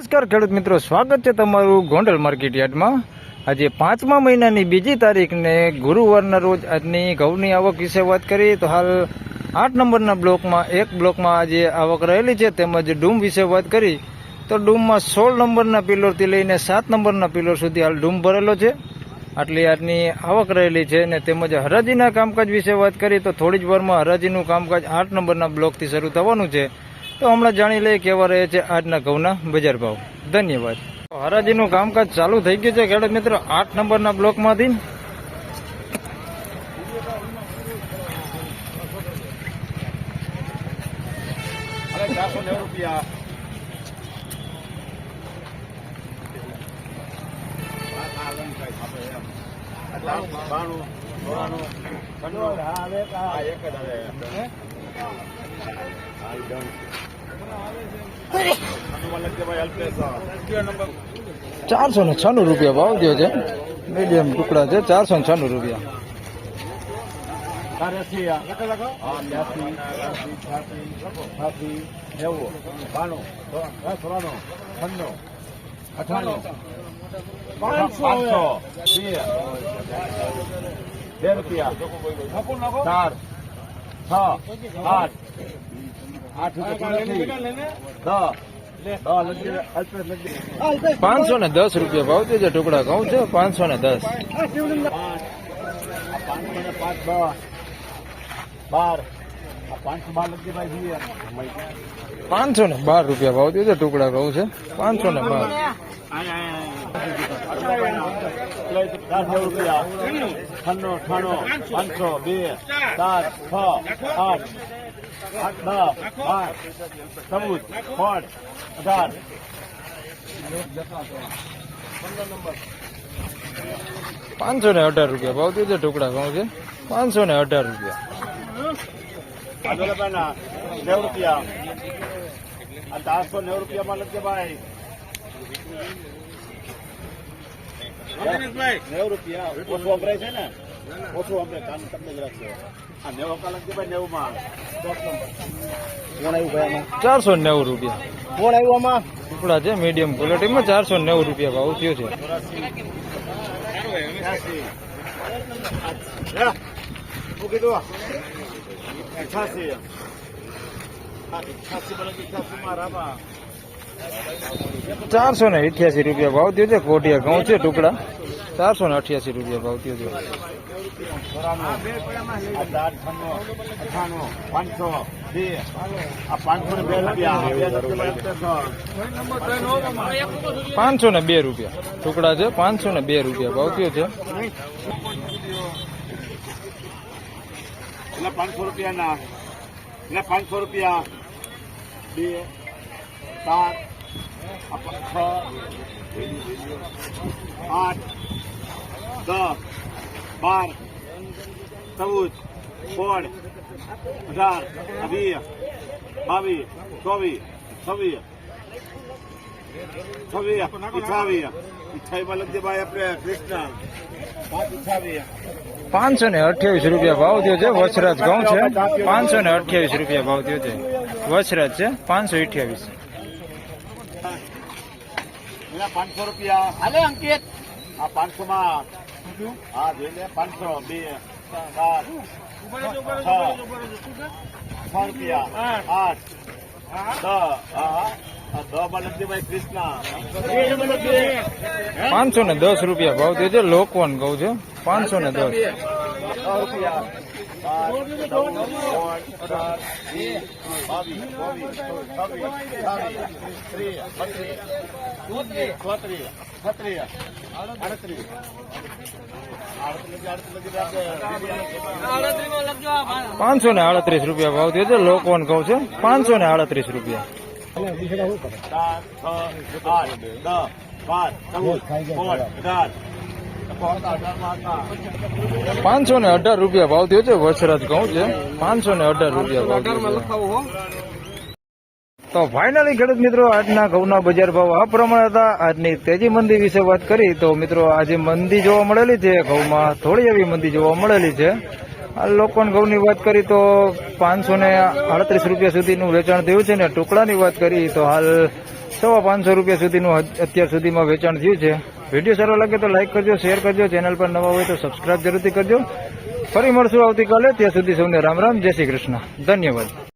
નમસ્કાર ખેડૂત મિત્રો, સ્વાગત છે તમારું ગોંડલ માર્કેટ યાર્ડમાં. આજે પાંચમા મહિનાની બીજી તારીખને ગુરુવારના રોજ આજની ઘઉંની આવક વિશે વાત કરીએ તો હાલ આઠ નંબરના બ્લોકમાં, એક બ્લોકમાં આજે આવક રહેલી છે તેમજ ડૂમ વિશે વાત કરી તો ડૂમમાં સોળ નંબરના પિલરથી લઈને સાત નંબરના પિલર સુધી હાલ ડૂમ ભરેલો છે. આટલી આજની આવક રહેલી છે અને તેમજ હરાજીના કામકાજ વિશે વાત કરીએ તો થોડી જ વારમાં હરાજીનું કામકાજ આઠ નંબરના બ્લોકથી શરૂ થવાનું છે. તો હમણાં જાણી લઈએ કેવા રહે છે આજના ઘઉંના બજાર ભાવ. ધન્યવાદ. હરાજીનું કામકાજ ચાલુ થઈ ગયું છે ખેડૂત મિત્રો. આઠ નંબરના બ્લોકમાંથી. રૂપિયા બાણું ચોરાણું હા? એક જ આવે ચારસો ને છન્નું રૂપિયા ભાવ થયો છે. મીડિયમ ટુકડા છે ચારસો ને છન્નું રૂપિયા. બે રૂપિયા. ચાર. છ. આઠ પાંચસો ને દસ રૂપિયા ભાવ દેજો ટુકડા કહું છે? પાંચસો ને દસ. પાંચસો ને બાર. રૂપિયા ભાવ દેજો છે ટુકડા કહું છે? પાંચસો ને બાર. રૂપિયા છન્નું અઠાણું પાંચસો બે ચાર છ આઠ આઠ દસ બાર ચૌદ સોળ અઢાર પાંચસો ને અઢાર રૂપિયા ભાવ દીધો ઢોકળા ઘઉં છે. પાંચસો ને અઢાર રૂપિયા. નેવું રૂપિયા. આ ચારસો નેવું રૂપિયામાં લખજે ભાઈ નેવું રૂપિયા. વપરાય છે ને? ઓછું વપરાય કામ તમને જ રાખશે આ નેવો કા કે ભાઈ નેવું માં કોણ આવ્યું ભાઈ આમાં? ચારસો ને નેવું રૂપિયા. કોણ આવ્યું આમાં? ટુકડા છે મીડિયમ ક્વોલિટીમાં ચારસો નેવું રૂપિયા ભાવ થયો છે. અઠાસી અઠાસી અઠાસી માં રામા. ચારસો ને અઠ્યાસી રૂપિયા ભાવ થયો છે કોટિયા ઘઉં છે ટુકડા. ચારસો ને અઠ્યાસી રૂપિયા ભાવ થયો છે. અઠાણું પાંચસો બે. આ પાંચસો ને બે રૂપિયા. પાંચસો ને બે રૂપિયા. ટુકડા છે પાંચસો ને બે રૂપિયા. ભાવ કયો છે? એટલે પાંચસો રૂપિયા ના એટલે પાંચસો રૂપિયા. બે સાત છ આઠ દસ બાર ચૌદ સોળ અઢાર વીસ બાવીસ ચોવીસ છવ્વીસ છવ્વીસ અઠાવીસ. અઠાવીસ લખજે ભાઈ આપણે કૃષ્ણ. પાંચસો ને અઠ્યાવીસ રૂપિયા ભાવ થયો છે. વસરાજ ઘઉં છે. પાંચસો ને અઠ્યાવીસ રૂપિયા ભાવ થયો છે. વસરાજ છે. પાંચસો અઠ્યાવીસ. પાંચસો રૂપિયા. હાલે અંકિત. આ પાંચસો માં હા જોઈ લે પાંચસો. બે. સાત છ રૂપિયા આઠ પાંચસો ને દસ રૂપિયા ભાવ દેજો લોકવન ઘઉં છે, પાંચસો ને દસ. રૂપિયા બાર, આડત્રીસ. પાંચસો ને આડત્રીસ રૂપિયા ભાવ થયો છે લોકવન કહું છે પાંચસો ને આડત્રીસ રૂપિયા સાત, બાર, ચૌદ, સોળ, અઢાર. પાંચસો ને અઢાર રૂપિયા ભાવ થયો છે વસરાજ ઘઉં છે. પાંચસો ને અઢાર રૂપિયા ભાવ તો ફાઇનલી ખેડૂત મિત્રો, આજના ઘઉંના બજાર ભાવ આ પ્રમાણે હતા. આજની તેજી મંદી વિશે વાત કરી તો મિત્રો, આજે મંદી જોવા મળેલી છે. ઘઉંમાં થોડી એવી મંદી જોવા મળેલી છે. આ લોકવન ઘઉંની વાત કરી તો પાંચસો ને અડત્રીસ રૂપિયા સુધીનું વેચાણ થયું છે ને ટુકડાની વાત કરી તો હાલ સવા પાંચસો રૂપિયા સુધીનું અત્યાર સુધીમાં વેચાણ થયું છે. વીડિયો સારો લાગે તો લાઈક કરજો, શેર કરજો, ચેનલ પર નવા હોય તો સબસ્ક્રાઇબ જરૂરથી કરજો. ફરી મળશું આવતીકાલે, ત્યાં સુધી સૌને રામ રામ, જય શ્રી કૃષ્ણ. ધન્યવાદ.